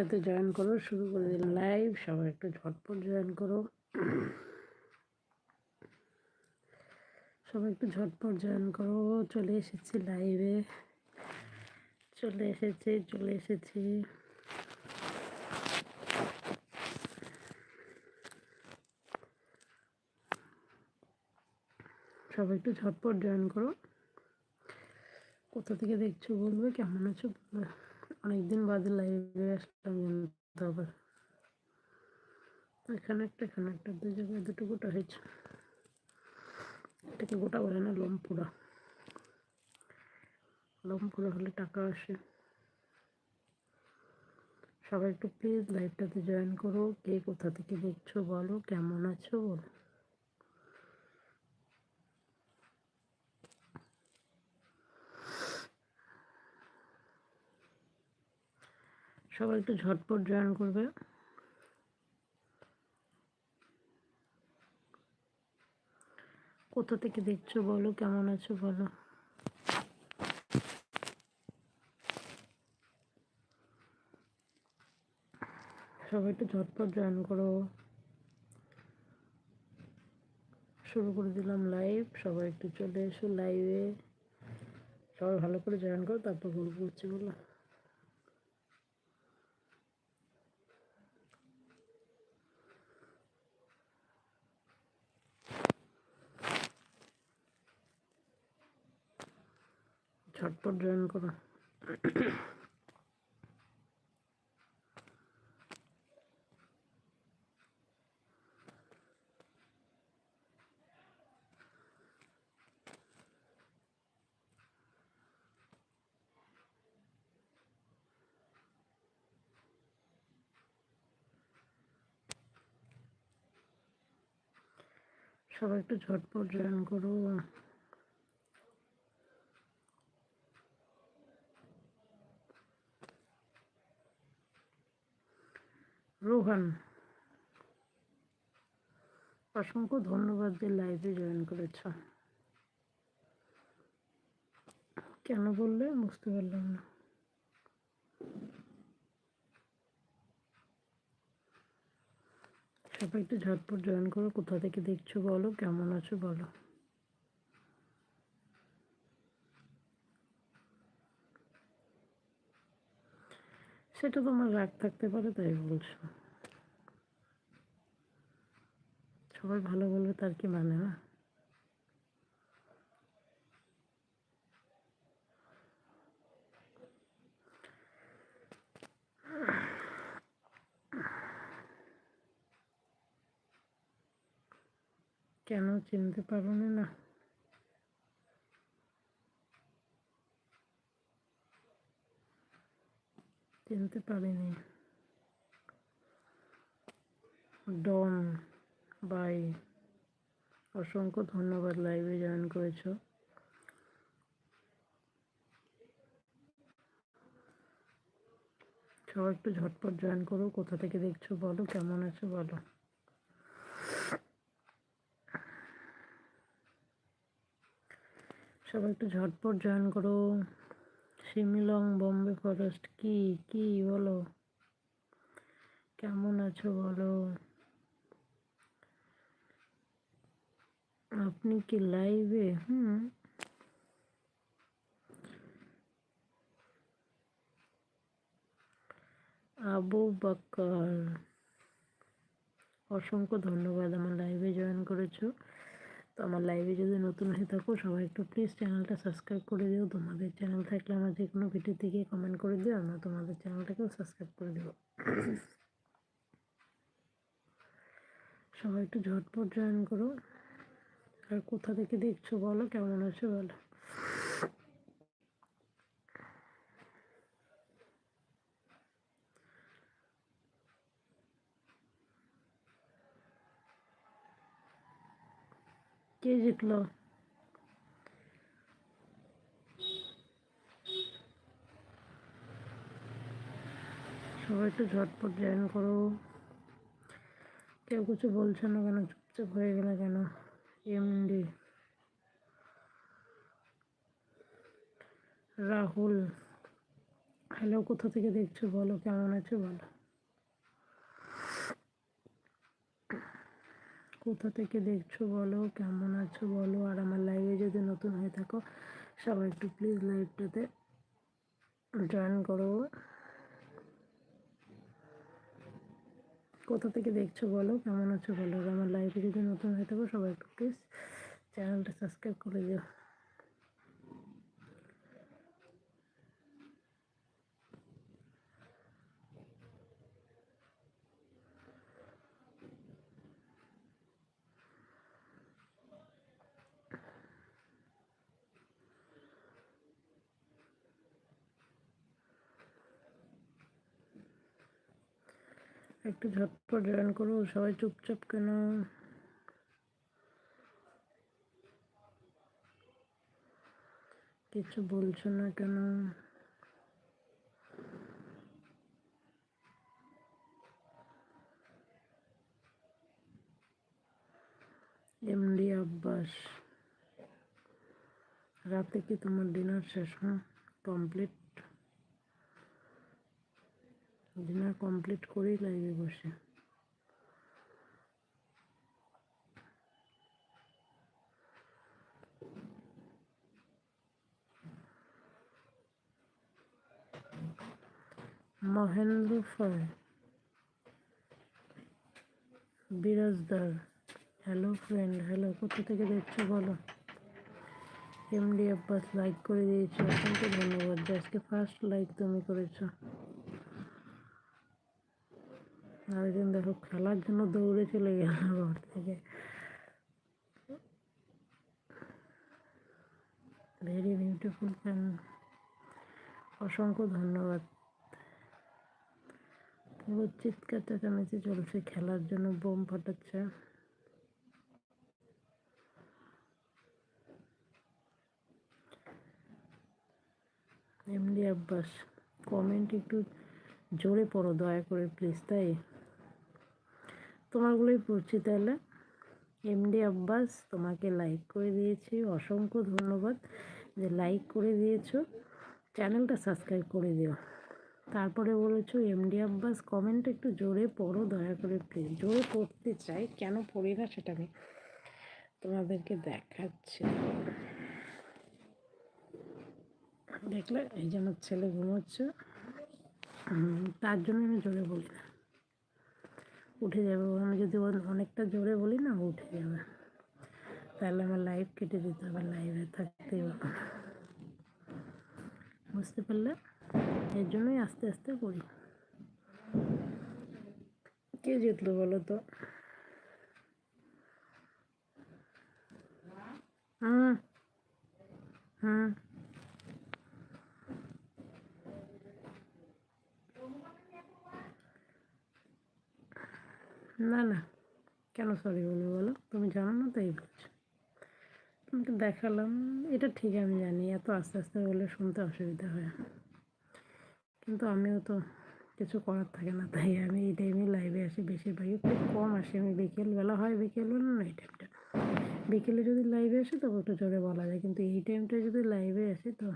লাইভটাতে join করো, শুরু করে দিলাম লাইভ সবাই একটু ঝটপট জয়েন করো। সবাই একটু ঝটপট জয়েন করো, চলে এসেছি লাইভে চলে এসেছি চলে এসেছি। সবাই একটু ঝটপট জয়েন করো। কোথা থেকে দেখছ বলবে? কেমন আছো? বলবে অনেকদিন বাদে লাইভে আসলাম কিন্তু আবার এখানে একটা এখানে একটা দু জায়গায় দুটো গোটা হয়েছে, এটাকে গোটা বলে না, লম্পুরা। লম্পুরা হলে টাকা আসে। সবাই একটু প্লিজ লাইভটাতে জয়েন করো, কে কোথা থেকে দেখছ বলো, কেমন আছো বলো। সবাই একটু ঝটপট জয়েন করবে। কোথা থেকে দেখছ বলো, কেমন আছো বলো। সবাই একটু ঝটপট জয়েন করো। শুরু করে দিলাম লাইভ সবাই একটু চলে এসো লাইভে সবাই ভালো করে জয়েন করো, তারপর গল্প করছি বলো। ঝটপট জয়েন করো। সবাই একটু ঝটপট জয়েন করো। রোহান অসংখ্য ধন্যবাদ যে লাইভে জয়েন করেছ। কেন বললে? বুঝতে পারলাম না। সবাই একটু ঝটপট জয়েন করো। কোথা থেকে দেখছ বলো? কেমন আছো বলো। সেটা তোমার রাগ থাকতে পারে, তাই বলছো। সবাই ভালো বলবে তার কি মানে না কেন চিনতে পারো না চিনতে পারিনি। ডন বাই। অসংখ্য ধন্যবাদ লাইভে জয়েন করেছ। সবাই একটু ঝটপট জয়েন করো, কোথা থেকে দেখছ বলো, কেমন আছো বলো। সবাই একটু ঝটপট জয়েন করো। শিমিলং বম্বে ফরেস্ট, কি কি বলো? কেমন আছো বলো? আপনি কি লাইভে হুম। আবু বাক্কার অসংখ্য ধন্যবাদ আমার লাইভে জয়েন করেছ। তো আমার লাইভে যদি নতুন হয়ে থাকো, সবাই একটু প্লিজ চ্যানেলটা সাবস্ক্রাইব করে দিও। তোমাদের চ্যানেল থাকলে আমার যে কোনো ভিডিও থেকে কমেন্ট করে দিও, আমরা তোমাদের চ্যানেলটাকেও সাবস্ক্রাইব করে দেবো। সবাই একটু ঝটপট জয়েন করো। আর কোথা থেকে দেখছ বলো? কেমন আছো বলো? কে জিতলো? সবাই একটু ঝটপট জয়েন করো। কেউ কিছু বলছে না কেন, চুপচাপ হয়ে গেলে কেন? এমডি রাহুল। হ্যালো কোথা থেকে দেখছ বলো? কেমন আছো বলো? কোথা থেকে দেখছ বলো? কেমন আছো বলো? আর আমার লাইভে যদি নতুন হয়ে থাকো, সবাই একটু প্লিজ লাইভটাতে জয়েন করো। কোথা থেকে দেখছ বলো? কেমন আছো বলো? আমার লাইভে যদি নতুন হয়ে থাকো সবাই একটু প্লিজ চ্যানেলটা সাবস্ক্রাইব করে দিও। একটু ঝটপট জয়েন করো, সবাই চুপচাপ কেন? কিছু বলছো না কেন? এমডি আব্বাস, রাতে কি তোমার ডিনার শেষ হ্যাঁ কমপ্লিট? ডিনার কমপ্লিট করেই লাইভে বসে। মহেন্দ্র ফয় বিরাজদার হ্যালো ফ্রেন্ড হ্যালো কোথা থেকে দেখছ বলো? এমডি আব্বাস লাইক করে দিয়েছ। অসংখ্য ধন্যবাদ। আজকে ফার্স্ট লাইক তুমি করেছ। আরেকজন দেখো খেলার জন্য দৌড়ে চলে গেল ঘর থেকে। ভেরি বিউটিফুল ফ্যান অসংখ্য ধন্যবাদ। পুরো চিৎকার চেঁচামেচি চলছে, খেলার জন্য বোম ফাটাচ্ছে। এমডি আব্বাস কমেন্ট একটু জোরে পড়ো দয়া করে প্লিজ তাই? তোমারগুলোই পড়ছি তাহলে। এমডি আব্বাস তোমাকে লাইক করে দিয়েছি। অসংখ্য ধন্যবাদ যে লাইক করে দিয়েছ। চ্যানেলটা সাবস্ক্রাইব করে দিও। তারপরে বলেছ এমডি আব্বাস কমেন্ট একটু জোরে পড়ো, দয়া করে প্লিজ জোরে পড়তে চাই, কেন পড়ি না সেটা আমি তোমাদেরকে দেখাচ্ছি। দেখলে এই যে আমার ছেলে ঘুমোচ্ছে। তার জন্য আমি জোরে বলি না উঠে যাবে আমি যদি অনেকটা জোরে বলি না উঠে যাবে। তাহলে আমার লাইভ কেটে দিতে হবে লাইভে থাকতেই হবে। বুঝতে পারলে? এর জন্যই আস্তে আস্তে করি। কে জিতলো বলো তো? হুম হুম না না। কেন সরি বলব বলো? তুমি জানো না, তাই বলছো। তোমাকে দেখালাম। এটা ঠিক আমি জানি, এত আস্তে আস্তে বলে শুনতে অসুবিধা হয়। কিন্তু আমিও তো কিছু করার থাকে না, তাই আমি এই টাইমে লাইভে আসি বেশিরভাগই। খুব কম আসি আমি। বিকেলবেলা হয়, বিকেলবেলা না, এই টাইমটা বিকেলে যদি লাইভে আসি, তবে একটু জোরে বলা যায়। কিন্তু এই টাইমটা যদি লাইভে আসি, তো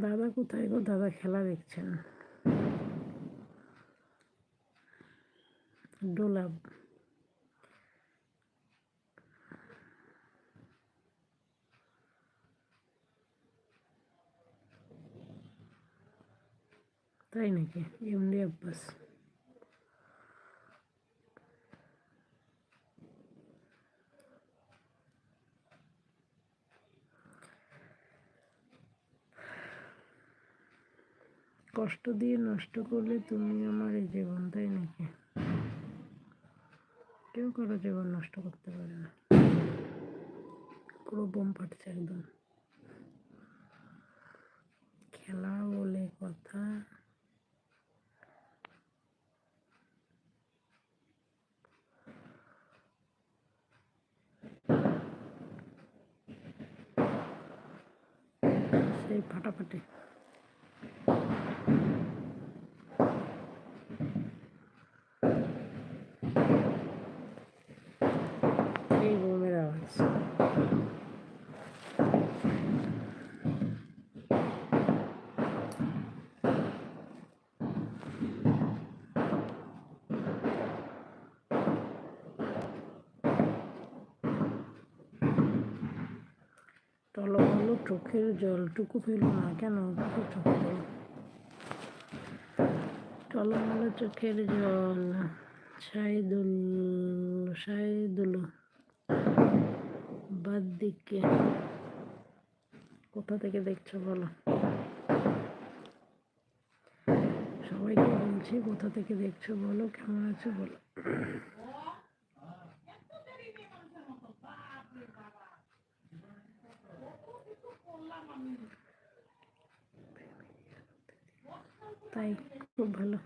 দাদা কোথায় গো? দাদা খেলা দেখছেন। ডোলাব তাই নাকি? এমনি আব্বাস কষ্ট দিয়ে নষ্ট করলে তুমি আমার এই জীবন, তাই নাকি? কেউ কারও জীবন নষ্ট করতে পারে না। পুরো বোম ফাটছে একদম। খেলা বলে কথা। সেই ফাটাফাটি এই বোমের আওয়াজ টলমলো চোখের জল টুকু ফেলো না কেন? টলমলো চোখের জল। সাইদুল সাইদুল, বাদ দিকে। কোথা থেকে দেখছ বলো? সবাইকে বলছি কোথা থেকে দেখছ বলো? কেমন আছো বলো? তাই খুব ভালো।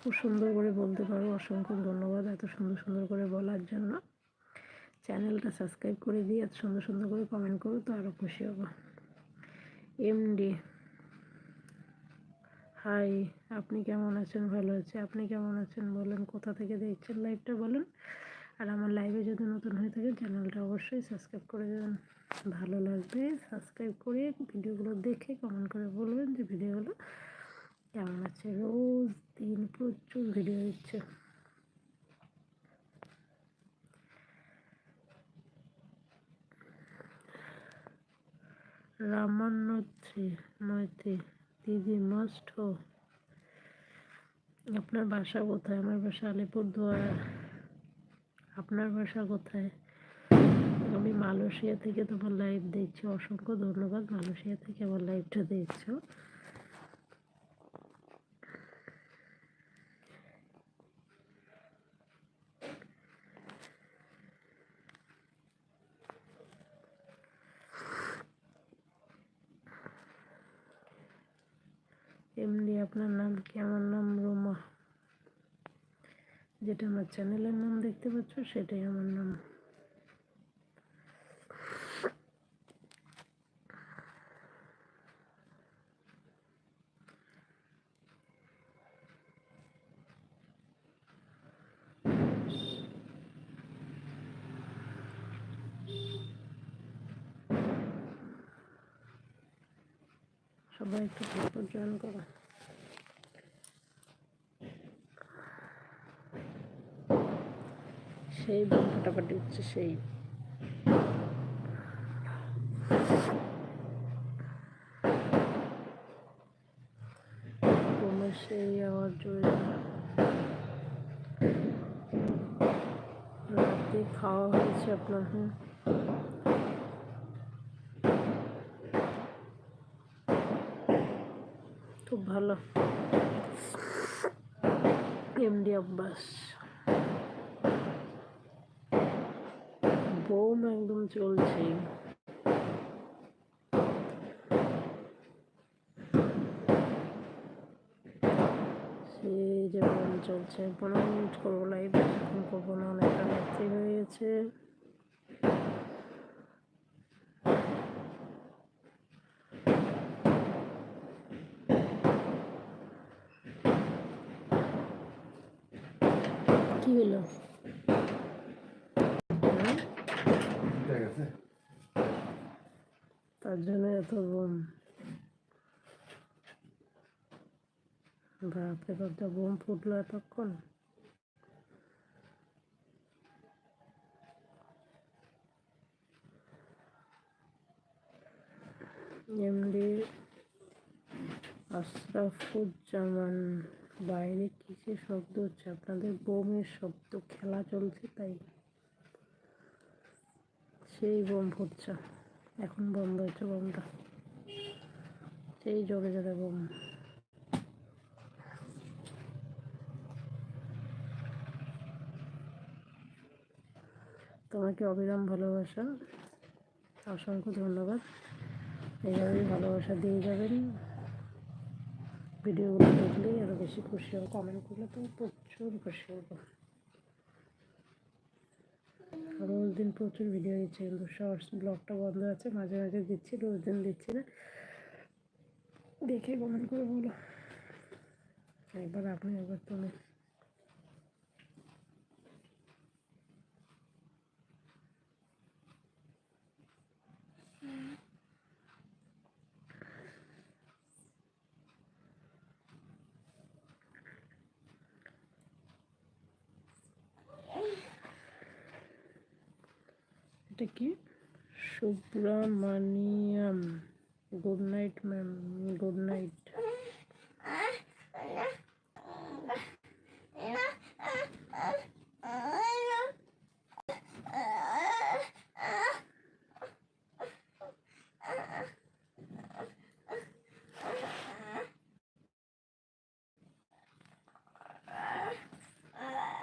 খুব সুন্দর করে বলতে পারো। অসংখ্য ধন্যবাদ এত সুন্দর সুন্দর করে বলার জন্য। চ্যানেলটা সাবস্ক্রাইব করে দিয়ে এত সুন্দর সুন্দর করে কমেন্ট করো তো আরও খুশি হব। এমডি হাই আপনি কেমন আছেন? ভালো আছে। আপনি কেমন আছেন বলেন? কোথা থেকে দেখছেন লাইভটা বলেন। আর আমার লাইভে যদি নতুন হয়ে থাকে চ্যানেলটা অবশ্যই সাবস্ক্রাইব করে দেবেন। ভালো লাগবে সাবস্ক্রাইব করে ভিডিওগুলো দেখে কমেন্ট করে বলবেন যে ভিডিওগুলো কেমন আছে? রোজ দিন প্রচুর ভিডিও দিচ্ছে। রামান্নথী মৈত্রী, দিদি, মাস্ট হো। আপনার বাসা কোথায়? আমার বাসা আলিপুরদুয়ার। আপনার বাসা কোথায়? আমি মালয়েশিয়া থেকে তোমার লাইভ দেখছি। অসংখ্য ধন্যবাদ মালয়েশিয়া থেকে আমার লাইভটা দেখছ। এমনি আপনার নাম কি আমার নাম? রোমা। যেটা আমার চ্যানেলের নাম দেখতে পাচ্ছ, সেটাই আমার নাম। সবাই একটু জয়েন করো। সেই ফাটাফাটি হচ্ছে সেই। সেই আওয়াজ জোরে খাওয়া হয়েছে আপনার হ্যাঁ খুব ভালো। এমডি আব্বাস বোম একদম চলছে। যে চলছে, পনেরো মিনিট করব লাইভ করব না, অনেকটা হয়ে গেছে কি হলো হ্যাঁ? তার জন্য এত বোম। বাপরে বাপ, যা বোম ফুটলো এতক্ষণ। এমডি আশরাফুজ্জামান, বাইরে কিসের শব্দ হচ্ছে? আপনাদের বোমের শব্দ, খেলা চলছে তাই। সেই বোম ফুটছে। এখন বন্ধ হয়েছে বোমটা। সেই জোরে জোরে বোম। তোমাকে অবিরাম ভালোবাসা। অসংখ্য ধন্যবাদ। এইভাবেই ভালোবাসা দিয়ে যাবেন। ভিডিওগুলো দেখলেই আরও বেশি খুশি হব। কমেন্ট করলে তো প্রচুর খুশি হব। দিন প্রচুর ভিডিও দিচ্ছে, কিন্তু শর্টস ব্লগটা বন্ধ আছে, মাঝে মাঝে দিচ্ছি, রোজ দিন দিচ্ছি না। দেখে কমেন্ট করে বলো। একবার আপনি একবার তুমি এটা কি Subramaniam good night ma'am good night